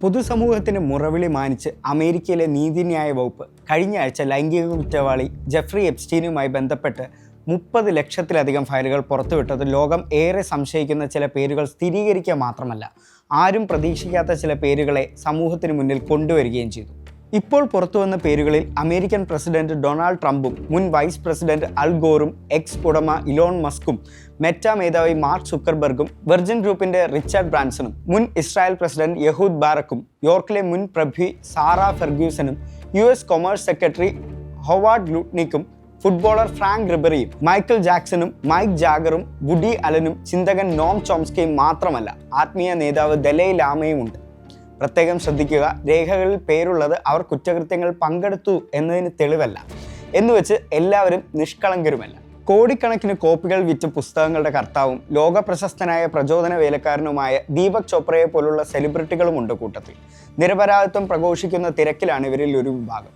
പൊതുസമൂഹത്തിന് മുറവിളി മാനിച്ച് അമേരിക്കയിലെ നീതിന്യായ വകുപ്പ് കഴിഞ്ഞ ആഴ്ച ലൈംഗിക കുറ്റവാളി ജെഫ്രി എപ്സ്റ്റീനുമായി ബന്ധപ്പെട്ട് മുപ്പത് ലക്ഷത്തിലധികം ഫയലുകൾ പുറത്തുവിട്ടത് ലോകം ഏറെ സംശയിക്കുന്ന ചില പേരുകൾ സ്ഥിരീകരിക്കുക മാത്രമല്ല ആരും പ്രതീക്ഷിക്കാത്ത ചില പേരുകളെ സമൂഹത്തിന് മുന്നിൽ കൊണ്ടുവരികയും ചെയ്തു. ഇപ്പോൾ പുറത്തുവന്ന പേരുകളിൽ അമേരിക്കൻ പ്രസിഡന്റ് ഡൊണാൾഡ് ട്രംപും മുൻ വൈസ് പ്രസിഡന്റ് അൽഗോറും എക്സ് ഉടമ ഇലോൺ മസ്കും മെറ്റ മേധാവി മാർക്ക് സുക്കർബർഗും വെർജിൻ ഗ്രൂപ്പിന്റെ റിച്ചാർഡ് ബ്രാൻസണും മുൻ ഇസ്രായേൽ പ്രസിഡന്റ് യഹൂദ് ബാറക്കും യോർക്കിലെ മുൻ പ്രഭി Sarah ഫെർഗ്യൂസനും U S commerce secretary Howard ലുട്നിക്കും footballer Frank റിബറിയും മൈക്കിൾ ജാക്സണും മൈക്ക് ജാഗറും വുഡി അലനും ചിന്തകൻ നോം ചോംസ്കിയും മാത്രമല്ല ആത്മീയ നേതാവ് ദലൈ ലാമയും ഉണ്ട്. പ്രത്യേകം ശ്രദ്ധിക്കുക. രേഖകളിൽ പേരുള്ളത് അവർ കുറ്റകൃത്യങ്ങൾ പങ്കെടുത്തു എന്നതിന് തെളിവല്ല. എന്നുവെച്ച് എല്ലാവരും നിഷ്കളങ്കരുമല്ല. കോടിക്കണക്കിന് കോപ്പികൾ വിറ്റ പുസ്തകങ്ങളുടെ കർത്താവും ലോക പ്രശസ്തനായ പ്രചോദന വേലക്കാരനുമായ ദീപക് ചോപ്രയെ പോലുള്ള സെലിബ്രിറ്റികളും ഉണ്ട് കൂട്ടത്തിൽ. നിരപരാധിത്വം പ്രഘോഷിക്കുന്ന തിരക്കിലാണ് ഇവരിൽ ഒരു വിഭാഗം.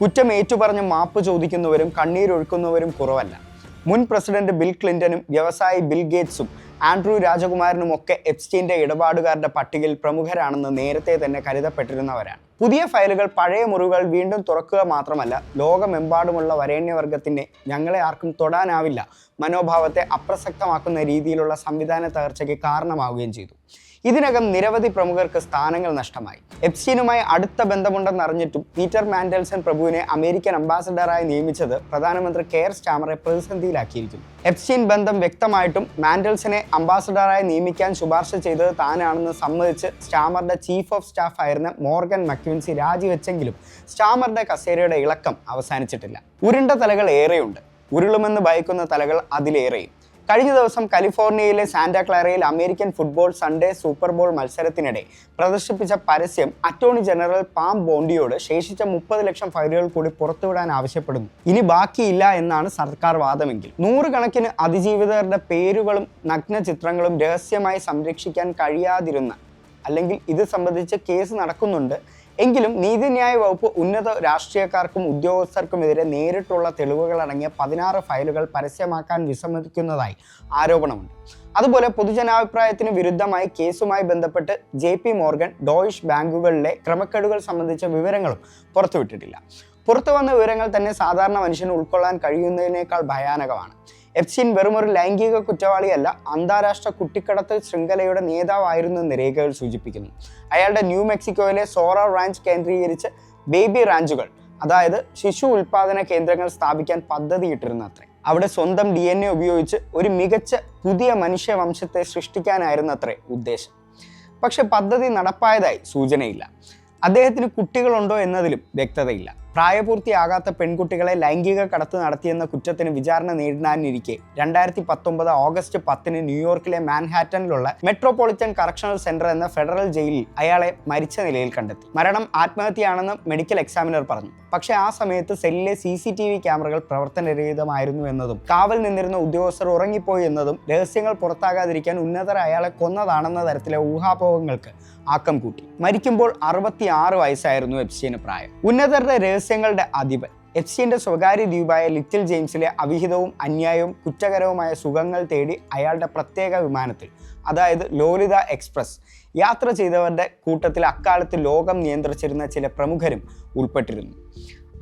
കുറ്റം ഏറ്റുപറഞ്ഞ് മാപ്പ് ചോദിക്കുന്നവരും കണ്ണീരൊഴുക്കുന്നവരും കുറവല്ല. മുൻ പ്രസിഡന്റ് ബിൽ ക്ലിന്റനും വ്യവസായി ബിൽ ഗേറ്റ്സും ആൻഡ്രൂ രാജകുമാരനും ഒക്കെ എപ്സ്റ്റീന്റെ ഇടപാടുകാരുടെ പട്ടികയിൽ പ്രമുഖരാണെന്ന് നേരത്തെ തന്നെ കരുതപ്പെട്ടിരുന്നവരാണ്. പുതിയ ഫയലുകൾ പഴയ മുറിവുകൾ വീണ്ടും തുറക്കുക മാത്രമല്ല ലോകമെമ്പാടുമുള്ള വരേണ്യവർഗത്തിന്റെ ഞങ്ങളെ ആർക്കും തൊടാനാവില്ല. മനോഭാവത്തെ അപ്രസക്തമാക്കുന്ന രീതിയിലുള്ള സംവിധാന തകർച്ചയ്ക്ക് കാരണമാവുകയും ചെയ്തു. ഇതിനകം നിരവധി പ്രമുഖർക്ക് സ്ഥാനങ്ങൾ നഷ്ടമായി. എപ്സ്റ്റീനുമായി അടുത്ത ബന്ധമുണ്ടെന്ന് അറിഞ്ഞിട്ടും പീറ്റർ മാൻഡൽസൺ പ്രഭുവിനെ അമേരിക്കൻ അംബാസഡറായി നിയമിച്ചത് പ്രധാനമന്ത്രി കെയർ സ്റ്റാമറെ പ്രതിസന്ധിയിലാക്കിയിരിക്കുന്നു. എപ്സ്റ്റീൻ ബന്ധം വ്യക്തമായിട്ടും മാൻഡൽസനെ അംബാസഡറായി നിയമിക്കാൻ ശുപാർശ ചെയ്തത് താനാണെന്ന് സമ്മതിച്ച് സ്റ്റാമറുടെ ചീഫ് ഓഫ് സ്റ്റാഫ് ആയിരുന്ന മോർഗൻ മക്വിൻസി രാജിവെച്ചെങ്കിലും സ്റ്റാമറുടെ കസേരയുടെ ഇളക്കം അവസാനിച്ചിട്ടില്ല. ഉരുണ്ട തലകൾ ഏറെയുണ്ട്. ഉരുളുമെന്ന് ഭയക്കുന്ന തലകൾ അതിലേറെയും. കഴിഞ്ഞ ദിവസം കാലിഫോർണിയയിലെ Santa ക്ലാരയിൽ American football Sunday super bowl മത്സരത്തിനിടെ പ്രദർശിപ്പിച്ച പരസ്യം അറ്റോർണി ജനറൽ പാം ബോണ്ടിയോട് ശേഷിച്ച മുപ്പത് ലക്ഷം ഫയലുകൾ കൂടി പുറത്തുവിടാൻ ആവശ്യപ്പെടുന്നു. ഇനി ബാക്കിയില്ല എന്നാണ് സർക്കാർ വാദമെങ്കിൽ. നൂറുകണക്കിന് അതിജീവിതരുടെ പേരുകളും നഗ്ന ചിത്രങ്ങളും രഹസ്യമായി സംരക്ഷിക്കാൻ കഴിയാതിരുന്ന അല്ലെങ്കിൽ ഇത് സംബന്ധിച്ച് കേസ് നടക്കുന്നുണ്ട് എങ്കിലും നീതിന്യായ വകുപ്പ് ഉന്നത രാഷ്ട്രീയക്കാർക്കും ഉദ്യോഗസ്ഥർക്കും ഉദ്യോഗസ്ഥർക്കുമെതിരെ നേരിട്ടുള്ള തെളിവുകൾ അടങ്ങിയ പതിനാറ് ഫയലുകൾ പരസ്യമാക്കാൻ വിസമ്മതിക്കുന്നതായി ആരോപണമുണ്ട്. അതുപോലെ പൊതുജനാഭിപ്രായത്തിന് വിരുദ്ധമായി കേസുമായി ബന്ധപ്പെട്ട് ജെ പി മോർഗൻ ഡോയിഷ് ബാങ്കുകളിലെ ക്രമക്കേടുകൾ സംബന്ധിച്ച വിവരങ്ങളും പുറത്തുവിട്ടിട്ടില്ല. പുറത്തു വന്ന വിവരങ്ങൾ തന്നെ സാധാരണ മനുഷ്യന് ഉൾക്കൊള്ളാൻ കഴിയുന്നതിനേക്കാൾ ഭയാനകമാണ്. എഫ്സിൻ വെറുമൊരു ലൈംഗിക കുറ്റവാളിയല്ല അന്താരാഷ്ട്ര കുട്ടിക്കടത്ത് ശൃംഖലയുടെ നേതാവായിരുന്നു എന്ന് രേഖകൾ സൂചിപ്പിക്കുന്നു. അയാളുടെ ന്യൂ മെക്സിക്കോയിലെ സോറ റാഞ്ച് കേന്ദ്രീകരിച്ച് ബേബി റാഞ്ചുകൾ അതായത് ശിശു ഉൽപാദന കേന്ദ്രങ്ങൾ സ്ഥാപിക്കാൻ പദ്ധതിയിട്ടിരുന്ന അത്രേ അവിടെ സ്വന്തം ഡി എൻ എ ഉപയോഗിച്ച് ഒരു മികച്ച പുതിയ മനുഷ്യവംശത്തെ സൃഷ്ടിക്കാനായിരുന്നു അത്രേ ഉദ്ദേശം. പക്ഷെ പദ്ധതി നടപ്പായതായി സൂചനയില്ല. അദ്ദേഹത്തിന് കുട്ടികളുണ്ടോ എന്നതിലും വ്യക്തതയില്ല. പ്രായപൂർത്തിയാകാത്ത പെൺകുട്ടികളെ ലൈംഗിക കടത്ത് നടത്തിയെന്ന കുറ്റത്തിന് വിചാരണ നേരിടാനിരിക്കെ. രണ്ടായിരത്തി പത്തൊമ്പത് ഓഗസ്റ്റ് പത്തിന് ന്യൂയോർക്കിലെ മാൻഹാറ്റനിലുള്ള മെട്രോപൊളിറ്റൻ കറക്ഷണൽ സെന്റർ എന്ന ഫെഡറൽ ജയിലിൽ അയാളെ മരിച്ച നിലയിൽ കണ്ടെത്തി. മരണം ആത്മഹത്യയാണെന്ന് മെഡിക്കൽ എക്സാമിനർ പറഞ്ഞു. പക്ഷേ ആ സമയത്ത് സെല്ലിലെ സി സി ടി വി ക്യാമറകൾ പ്രവർത്തനരഹിതമായിരുന്നു എന്നതും കാവൽ നിന്നിരുന്ന ഉദ്യോഗസ്ഥർ ഉറങ്ങിപ്പോയി എന്നതും രഹസ്യങ്ങൾ പുറത്താകാതിരിക്കാൻ ഉന്നതർ അയാളെ കൊന്നതാണെന്ന തരത്തിലെ ഊഹാപോഹങ്ങൾക്ക് ആക്കം കൂട്ടി. മരിക്കുമ്പോൾ അറുപത്തി ആറ് വയസ്സായിരുന്നു എപ്സ്റ്റീന് പ്രായം. ഉന്നതരുടെ രഹസ്യങ്ങളുടെ അധിപൻ. എപ്സ്റ്റീന്റെ സ്വകാര്യ ദ്വീപായ ലിറ്റിൽ ജെയിംസിലെ അവിഹിതവും അന്യായവും കുറ്റകരവുമായ സുഖങ്ങൾ തേടി അയാളുടെ പ്രത്യേക വിമാനത്തിൽ അതായത് ലോലിത എക്സ്പ്രസ് യാത്ര ചെയ്തവരുടെ കൂട്ടത്തിൽ അക്കാലത്ത് ലോകം നിയന്ത്രിച്ചിരുന്ന ചില പ്രമുഖരും ഉൾപ്പെട്ടിരുന്നു.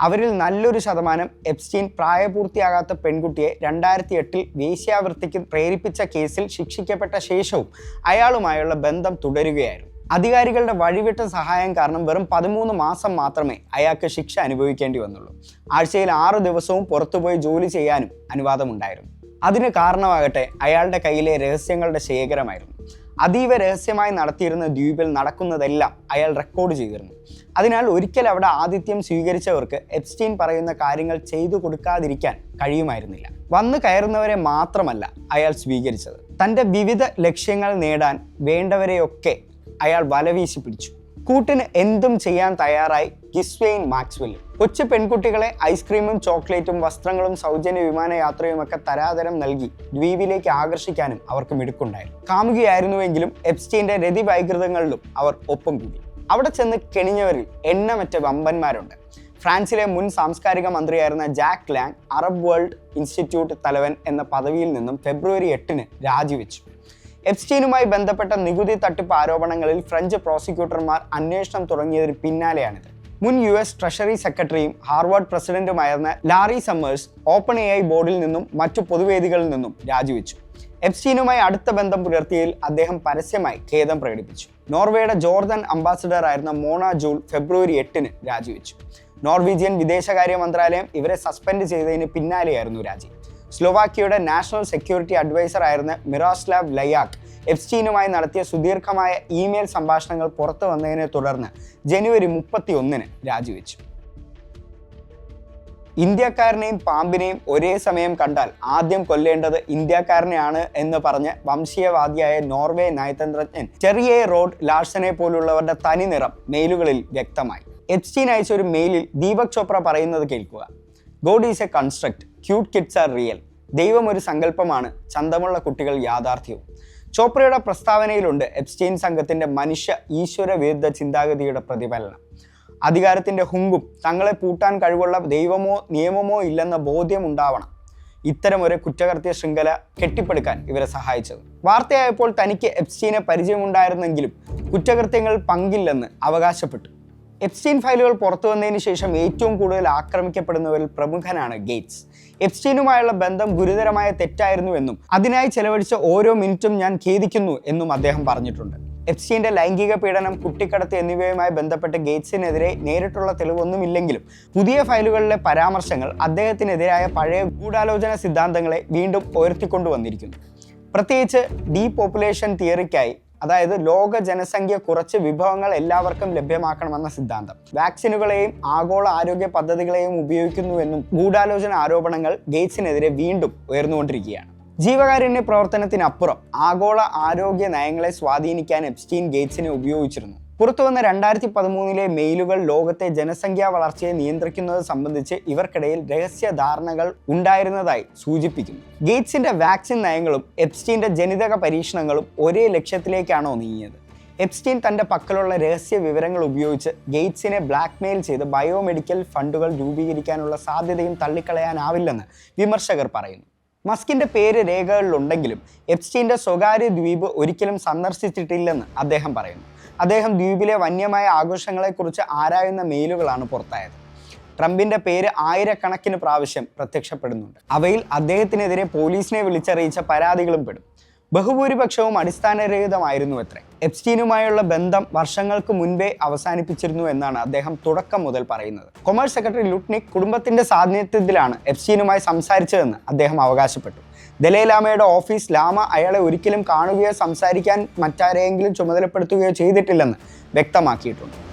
അവരിൽ നല്ലൊരു ശതമാനം എപ്സ്റ്റീൻ പ്രായപൂർത്തിയാകാത്ത പെൺകുട്ടിയെ രണ്ടായിരത്തി എട്ടിൽ വേശ്യാവൃത്തിക്ക് പ്രേരിപ്പിച്ച കേസിൽ ശിക്ഷിക്കപ്പെട്ട ശേഷവും അയാളുമായുള്ള ബന്ധം തുടരുകയായിരുന്നു. അധികാരികളുടെ വഴിവിട്ട സഹായം കാരണം വെറും പതിമൂന്ന് മാസം മാത്രമേ അയാൾക്ക് ശിക്ഷ അനുഭവിക്കേണ്ടി വന്നുള്ളൂ. ആഴ്ചയിൽ ആറ് ദിവസവും പുറത്തുപോയി ജോലി ചെയ്യാനും അനുവാദമുണ്ടായിരുന്നു. അതിന് കാരണമാകട്ടെ അയാളുടെ കയ്യിലെ രഹസ്യങ്ങളുടെ ശേഖരമായിരുന്നു. അതീവ രഹസ്യമായി നടത്തിയിരുന്ന ദ്വീപിൽ നടക്കുന്നതെല്ലാം അയാൾ റെക്കോർഡ് ചെയ്തിരുന്നു. അതിനാൽ ഒരിക്കൽ അവിടെ ആതിഥ്യം സ്വീകരിച്ചവർക്ക് എപ്സ്റ്റീൻ പറയുന്ന കാര്യങ്ങൾ ചെയ്തു കൊടുക്കാതിരിക്കാൻ കഴിയുമായിരുന്നില്ല. വന്നു കയറുന്നവരെ മാത്രമല്ല അയാൾ സ്വീകരിച്ചത്. തന്റെ വിവിധ ലക്ഷ്യങ്ങൾ നേടാൻ വേണ്ടവരെയൊക്കെ അയാൾ വലവീശി പിടിച്ചു. കൂട്ടിന് എന്തും ചെയ്യാൻ തയ്യാറായി ഗിസ്വെയിൻ മാക്സ്വെല്ലും കൊച്ചു പെൺകുട്ടികളെ ഐസ്ക്രീമും ചോക്ലേറ്റും വസ്ത്രങ്ങളും സൗജന്യ വിമാനയാത്രയും ഒക്കെ തരാതരം നൽകി ദ്വീപിലേക്ക് ആകർഷിക്കാനും അവർക്ക് മിടുക്കുണ്ടായിരുന്നു കാമുകയായിരുന്നുവെങ്കിലും എപ്സ്റ്റീന്റെ രതിവൈകൃതങ്ങളിലും അവർ ഒപ്പം കൂടി. അവിടെ ചെന്ന് കെണിഞ്ഞവരിൽ എണ്ണമറ്റ വമ്പന്മാരുണ്ട്. ഫ്രാൻസിലെ മുൻ സാംസ്കാരിക മന്ത്രിയായിരുന്ന Jack Lang Arab world institute തലവൻ എന്ന പദവിയിൽ നിന്നും ഫെബ്രുവരി എട്ടിന് രാജിവെച്ചു. എപ്സ്റ്റീനുമായി ബന്ധപ്പെട്ട നികുതി തട്ടിപ്പ് ആരോപണങ്ങളിൽ ഫ്രഞ്ച് പ്രോസിക്യൂട്ടർമാർ അന്വേഷണം തുടങ്ങിയതിന് പിന്നാലെയാണിത്. മുൻ യു എസ് ട്രഷറി സെക്രട്ടറിയും Harvard പ്രസിഡന്റുമായിരുന്ന Larry Summers open A I ബോർഡിൽ നിന്നും മറ്റു പൊതുവേദികളിൽ നിന്നും രാജിവെച്ചു. എപ്സ്റ്റീനുമായി അടുത്ത ബന്ധം പുലർത്തിയതിൽ അദ്ദേഹം പരസ്യമായി ഖേദം പ്രകടിപ്പിച്ചു. നോർവേയുടെ ജോർദൻ അംബാസിഡർ ആയിരുന്ന മോണ ജൂൾ ഫെബ്രുവരി എട്ടിന് രാജിവെച്ചു. നോർവീജിയൻ വിദേശകാര്യ മന്ത്രാലയം ഇവരെ സസ്പെൻഡ് ചെയ്തതിന് പിന്നാലെയായിരുന്നു രാജി. സ്ലോവാക്യയുടെ നാഷണൽ സെക്യൂരിറ്റി അഡ്വൈസർ ആയിരുന്ന മിറാസ്ലാവ് ലയാക്ക് എഫ്സ്റ്റീനുമായി നടത്തിയ സുദീർഘമായ ഇമെയിൽ സംഭാഷണങ്ങൾ പുറത്തു വന്നതിനെ തുടർന്ന് ജനുവരി മുപ്പത്തി ഒന്നിന് രാജിവെച്ചു. ഇന്ത്യക്കാരനെയും പാമ്പിനെയും ഒരേ സമയം കണ്ടാൽ ആദ്യം കൊല്ലേണ്ടത് ഇന്ത്യക്കാരനെയാണ് എന്ന് പറഞ്ഞ് വംശീയവാദിയായ നോർവേ നയതന്ത്രജ്ഞൻ ചെറിയ റോഡ് ലാർസനെ പോലുള്ളവരുടെ തനി നിറം മെയിലുകളിൽ വ്യക്തമായി. എപ്സ്റ്റീൻ അയച്ച ഒരു മെയിലിൽ ദീപക് ചോപ്ര പറയുന്നത് കേൾക്കുക. God is a construct. Cute kids are real ദൈവം ഒരു സങ്കല്പമാണ്. ചന്തമുള്ള കുട്ടികൾ യാഥാർത്ഥ്യവും. ചോപ്രയുടെ പ്രസ്താവനയിലുണ്ട് എപ്സ്റ്റീൻ സംഘത്തിന്റെ മനുഷ്യ ഈശ്വര വിരുദ്ധ ചിന്താഗതിയുടെ പ്രതിഫലനം. അധികാരത്തിന്റെ ഹുങ്കും തങ്ങളെ പൂട്ടാൻ കഴിവുള്ള ദൈവമോ നിയമമോ ഇല്ലെന്ന ബോധ്യം ഉണ്ടാവണം. ഇത്തരം ഒരു കുറ്റകൃത്യ ശൃംഖല കെട്ടിപ്പടുക്കാൻ ഇവരെ സഹായിച്ചത്. വാർത്തയായപ്പോൾ തനിക്ക് എപ്സ്റ്റീനെ പരിചയമുണ്ടായിരുന്നെങ്കിലും കുറ്റകൃത്യങ്ങൾ പങ്കില്ലെന്ന് അവകാശപ്പെട്ടു. എപ്സ്റ്റീൻ ഫയലുകൾ പുറത്തു വന്നതിന് ശേഷം ഏറ്റവും കൂടുതൽ ആക്രമിക്കപ്പെടുന്നവരിൽ പ്രമുഖനാണ് ഗേറ്റ്സ്. എപ്സ്റ്റീനുമായുള്ള ബന്ധം ഗുരുതരമായ തെറ്റായിരുന്നുവെന്നും അതിനായി ചെലവഴിച്ച ഓരോ മിനിറ്റും ഞാൻ ഖേദിക്കുന്നു എന്നും അദ്ദേഹം പറഞ്ഞിട്ടുണ്ട്. എപ്സ്റ്റീന്റെ ലൈംഗിക പീഡനം കുട്ടിക്കടത്ത് എന്നിവയുമായി ബന്ധപ്പെട്ട് ഗേറ്റ്സിനെതിരെ നേരിട്ടുള്ള തെളിവൊന്നുമില്ലെങ്കിലും പുതിയ ഫയലുകളിലെ പരാമർശങ്ങൾ അദ്ദേഹത്തിനെതിരായ പഴയ ഗൂഢാലോചന സിദ്ധാന്തങ്ങളെ വീണ്ടും ഉയർത്തിക്കൊണ്ടുവന്നിരിക്കുന്നു. പ്രത്യേകിച്ച് ഡീപോപ്പുലേഷൻ തിയറിക്കായി അതായത് ലോക ജനസംഖ്യ കുറച്ച് വിഭവങ്ങൾ എല്ലാവർക്കും ലഭ്യമാക്കണമെന്ന സിദ്ധാന്തം. വാക്സിനുകളെയും ആഗോള ആരോഗ്യ പദ്ധതികളെയും ഉപയോഗിക്കുന്നുവെന്നും ഗൂഢാലോചന ആരോപണങ്ങൾ ഗേറ്റ്സിനെതിരെ വീണ്ടും ഉയർന്നുകൊണ്ടിരിക്കുകയാണ്. ജീവകാരുണ്യ പ്രവർത്തനത്തിനപ്പുറം ആഗോള ആരോഗ്യ നയങ്ങളെ സ്വാധീനിക്കാൻ എപ്സ്റ്റീൻ ഗേറ്റ്സിനെ ഉപയോഗിച്ചിരുന്നു. പുറത്തുവന്ന രണ്ടായിരത്തി പതിമൂന്നിലെ മെയിലുകൾ ലോകത്തെ ജനസംഖ്യാ വളർച്ചയെ നിയന്ത്രിക്കുന്നത് സംബന്ധിച്ച് ഇവർക്കിടയിൽ രഹസ്യ ധാരണകൾ ഉണ്ടായിരുന്നതായി സൂചിപ്പിക്കുന്നു. ഗേറ്റ്സിന്റെ വാക്സിൻ നയങ്ങളും എപ്സ്റ്റീന്റെ ജനിതക പരീക്ഷണങ്ങളും ഒരേ ലക്ഷ്യത്തിലേക്കാണോ നീങ്ങിയത്? എപ്സ്റ്റീൻ തന്റെ പക്കലുള്ള രഹസ്യ വിവരങ്ങൾ ഉപയോഗിച്ച് ഗേറ്റ്സിനെ ബ്ലാക്ക്മെയിൽ ചെയ്ത് ബയോമെഡിക്കൽ ഫണ്ടുകൾ രൂപീകരിക്കാനുള്ള സാധ്യതയും തള്ളിക്കളയാനാവില്ലെന്ന് വിമർശകർ പറയുന്നു. മസ്കിന്റെ പേര് രേഖകളിലുണ്ടെങ്കിലും എപ്സ്റ്റീന്റെ സ്വകാര്യ ദ്വീപ് ഒരിക്കലും സന്ദർശിച്ചിട്ടില്ലെന്ന് അദ്ദേഹം പറയുന്നു. അദ്ദേഹം ദ്വീപിലെ വന്യമായ ആഘോഷങ്ങളെക്കുറിച്ച് ആരായുന്ന മെയിലുകളാണ് പുറത്തായത്. ട്രംപിന്റെ പേര് ആയിരക്കണക്കിന് പ്രാവശ്യം പ്രത്യക്ഷപ്പെടുന്നുണ്ട്. അവയിൽ അദ്ദേഹത്തിനെതിരെ പോലീസിനെ വിളിച്ചറിയിച്ച പരാതികളും പെടും. ബഹുഭൂരിപക്ഷവും അടിസ്ഥാനരഹിതമായിരുന്നു അത്രേ. എപ്സ്റ്റീനുമായുള്ള ബന്ധം വർഷങ്ങൾക്ക് മുൻപേ അവസാനിപ്പിച്ചിരുന്നു എന്നാണ് അദ്ദേഹം തുടക്കം മുതൽ പറയുന്നത്. കൊമേഴ്സ് സെക്രട്ടറി ലുട്നിക് കുടുംബത്തിന്റെ സാന്നിധ്യത്തിലാണ് എപ്സ്റ്റീനുമായി സംസാരിച്ചതെന്ന് അദ്ദേഹം അവകാശപ്പെട്ടു. ദലൈലാമയുടെ ഓഫീസ് ലാമ അയാളെ ഒരിക്കലും കാണുകയോ സംസാരിക്കാൻ മറ്റാരെയെങ്കിലും ചുമതലപ്പെടുത്തുകയോ ചെയ്തിട്ടില്ലെന്ന് വ്യക്തമാക്കിയിട്ടുണ്ട്.